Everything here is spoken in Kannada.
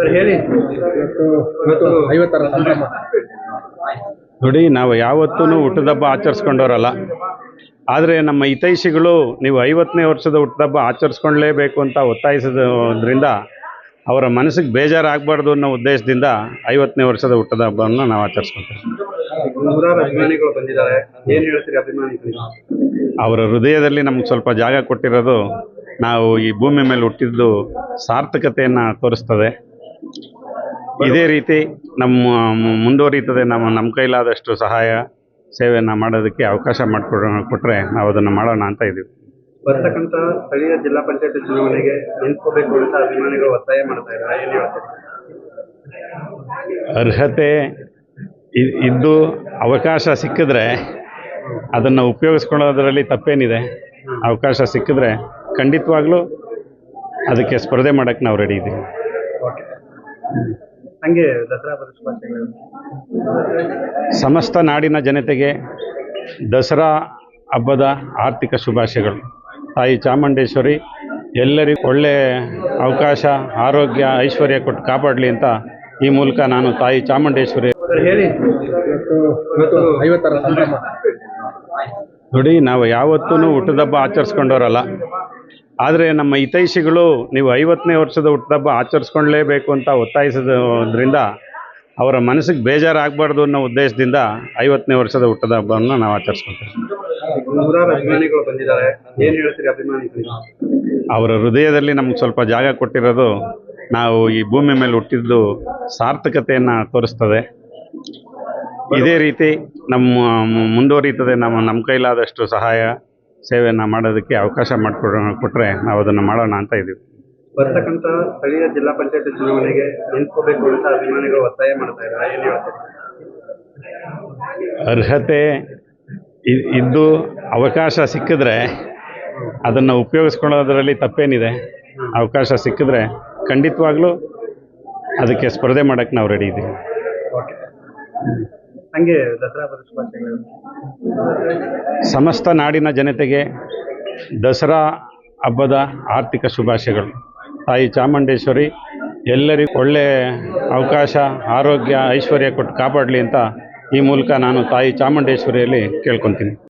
ಸರ್ ಹೇಳಿ. ಇವತ್ತು ಐವತ್ತರ ಸಂಭ್ರಮ. ನೋಡಿ ನಾವು ಯಾವತ್ತೂ ಹುಟ್ಟದಬ್ಬ ಆಚರಿಸ್ಕೊಂಡವರಲ್ಲ. ಆದರೆ ನಮ್ಮ ಹಿತೈಷಿಗಳು ನೀವು ಐವತ್ತನೇ ವರ್ಷದ ಹುಟ್ಟದಬ್ಬ ಆಚರಿಸ್ಕೊಳ್ಳೇಬೇಕು ಅಂತ ಒತ್ತಾಯಿಸೋದ್ರಿಂದ ಅವರ ಮನಸ್ಸಿಗೆ ಬೇಜಾರಾಗಬಾರ್ದು ಅನ್ನೋ ಉದ್ದೇಶದಿಂದ ಐವತ್ತನೇ ವರ್ಷದ ಹುಟ್ಟದ ಹಬ್ಬವನ್ನು ನಾವು ಆಚರಿಸ್ಕೊಳ್ತೀವಿ ನೂರಾರು ಅಭಿಮಾನಿಗಳು ಬಂದಿದ್ದಾರೆ. ಏನ್ ಹೇಳ್ತೀರಿ ಅಭಿಮಾನಿಗಳಿಗೆ? ಅವರ ಹೃದಯದಲ್ಲಿ ನಮ್ಗೆ ಸ್ವಲ್ಪ ಜಾಗ ಕೊಟ್ಟಿರೋದು ನಾವು ಈ ಭೂಮಿ ಮೇಲೆ ಹುಟ್ಟಿದ್ದು ಸಾರ್ಥಕತೆಯನ್ನು ತೋರಿಸ್ತದೆ. ಇದೇ ರೀತಿ ನಮ್ಮ ಮುಂದುವರಿತದೆ ನಮ್ಮ ನಮ್ಮ ಕೈಲಾದಷ್ಟು ಸಹಾಯ ಸೇವೆಯನ್ನು ಮಾಡೋದಕ್ಕೆ ಅವಕಾಶ ಮಾಡಿಕೊಡ ಕೊಟ್ಟರೆ ನಾವು ಅದನ್ನು ಮಾಡೋಣ ಅಂತ ಇದ್ದೀವಿ ಬರ್ತಕ್ಕಂಥ ಸ್ಥಳೀಯ ಜಿಲ್ಲಾ ಪಂಚಾಯತ್ ಚುನಾವಣೆಗೆ ನಿಂತ್ಕೋಬೇಕು ಅಂತ ಅಭಿಮಾನಿಗಳು ಒತ್ತಾಯ ಮಾಡ್ತಾ ಇದ್ದಾರೆ. ಏನ್ ಹೇಳ್ತೀರಿ? ಅರ್ಹತೆ ಇದ್ದು ಅವಕಾಶ ಸಿಕ್ಕಿದ್ರೆ ಅದನ್ನು ಉಪಯೋಗಿಸ್ಕೊಳ್ಳೋದ್ರಲ್ಲಿ ತಪ್ಪೇನಿದೆ. ಅವಕಾಶ ಸಿಕ್ಕಿದ್ರೆ ಖಂಡಿತವಾಗ್ಲೂ ಅದಕ್ಕೆ ಸ್ಪರ್ಧೆ ಮಾಡೋಕ್ಕೆ ನಾವು ರೆಡಿ ಇದ್ದೀವಿ ಹಂಗೆ ದಸರಾ ಹಬ್ಬದ ಸಮಸ್ತ ನಾಡಿನ ಜನತೆಗೆ ದಸರಾ ಹಬ್ಬದ ಆರ್ಥಿಕ ಶುಭಾಶಯಗಳು. ತಾಯಿ ಚಾಮುಂಡೇಶ್ವರಿ ಎಲ್ಲರಿಗೂ ಒಳ್ಳೆ ಅವಕಾಶ ಆರೋಗ್ಯ ಐಶ್ವರ್ಯ ಕೊಟ್ಟು ಕಾಪಾಡಲಿ ಅಂತ ಈ ಮೂಲಕ ನಾನು ತಾಯಿ ಚಾಮುಂಡೇಶ್ವರಿ ನೋಡಿ ನಾವು ಯಾವತ್ತೂ ಹುಟ್ಟದಬ್ಬ ಆಚರಿಸ್ಕೊಂಡವರಲ್ಲ. ಆದರೆ ನಮ್ಮ ಹಿತೈಷಿಗಳು ನೀವು ಐವತ್ತನೇ ವರ್ಷದ ಹುಟ್ಟುಹಬ್ಬ ಆಚರಿಸ್ಕೊಳ್ಳೇಬೇಕು ಅಂತ ಒತ್ತಾಯಿಸೋದ್ರಿಂದ ಅವರ ಮನಸ್ಸಿಗೆ ಬೇಜಾರಾಗಬಾರ್ದು ಅನ್ನೋ ಉದ್ದೇಶದಿಂದ ಐವತ್ತನೇ ವರ್ಷದ ಹುಟ್ಟದ ಹಬ್ಬವನ್ನು ನಾವು ಆಚರಿಸ್ಕೊಳ್ತೀವಿ ಅವರ ಹೃದಯದಲ್ಲಿ ನಮ್ಗೆ ಸ್ವಲ್ಪ ಜಾಗ ಕೊಟ್ಟಿರೋದು ನಾವು ಈ ಭೂಮಿ ಮೇಲೆ ಹುಟ್ಟಿದ್ದು ಸಾರ್ಥಕತೆಯನ್ನು ತೋರಿಸ್ತದೆ. ಇದೇ ರೀತಿ ನಮ್ಮ ಮುಂದುವರಿಯುತ್ತದೆ ಮುಂದುವರಿತದೆ ನಮ್ಮ ನಮ್ಮ ಕೈಲಾದಷ್ಟು ಸಹಾಯ. ಸೇವೆಯನ್ನು ಮಾಡೋದಕ್ಕೆ ಅವಕಾಶ ಮಾಡಿಕೊಡ ಕೊಟ್ಟರೆ ನಾವು ಅದನ್ನು ಮಾಡೋಣ ಅಂತ ಇದ್ದೀವಿ ಬರ್ತಕ್ಕಂಥ ಸ್ಥಳೀಯ ಜಿಲ್ಲಾ ಪಂಚಾಯತ್ ಚುನಾವಣೆಗೆ ನಿಂತ್ಕೋಬೇಕು ಅಂತ ಅಭಿಮಾನಿಗಳು ಒತ್ತಾಯ ಮಾಡ್ತಾ ಇದ್ದಾರೆ. ಏನ್ ಹೇಳ್ತೀರಿ? ಅರ್ಹತೆ ಇದ್ದು ಅವಕಾಶ ಸಿಕ್ಕಿದ್ರೆ ಅದನ್ನು ಉಪಯೋಗಿಸ್ಕೊಳ್ಳೋದ್ರಲ್ಲಿ ತಪ್ಪೇನಿದೆ. ಅವಕಾಶ ಸಿಕ್ಕಿದ್ರೆ ಖಂಡಿತವಾಗ್ಲೂ ಅದಕ್ಕೆ ಸ್ಪರ್ಧೆ ಮಾಡೋಕ್ಕೆ ನಾವು ರೆಡಿ ಇದ್ದೀವಿ ಹಂಗೆ ದಸರಾ ಶುಭಾಶಯಗಳು ಸಮಸ್ತ ನಾಡಿನ ಜನತೆಗೆ ದಸರಾ ಹಬ್ಬದ ಆರ್ಥಿಕ ಶುಭಾಶಯಗಳು. ತಾಯಿ ಚಾಮುಂಡೇಶ್ವರಿ, ಎಲ್ಲರಿಗೂ ಒಳ್ಳೆ ಅವಕಾಶ, ಆರೋಗ್ಯ, ಐಶ್ವರ್ಯ ಕೊಟ್ಟು ಕಾಪಾಡಲಿ ಅಂತ ಈ ಮೂಲಕ ನಾನು ತಾಯಿ ಚಾಮುಂಡೇಶ್ವರಿಯಲ್ಲಿ ಕೇಳ್ಕೊತೀನಿ.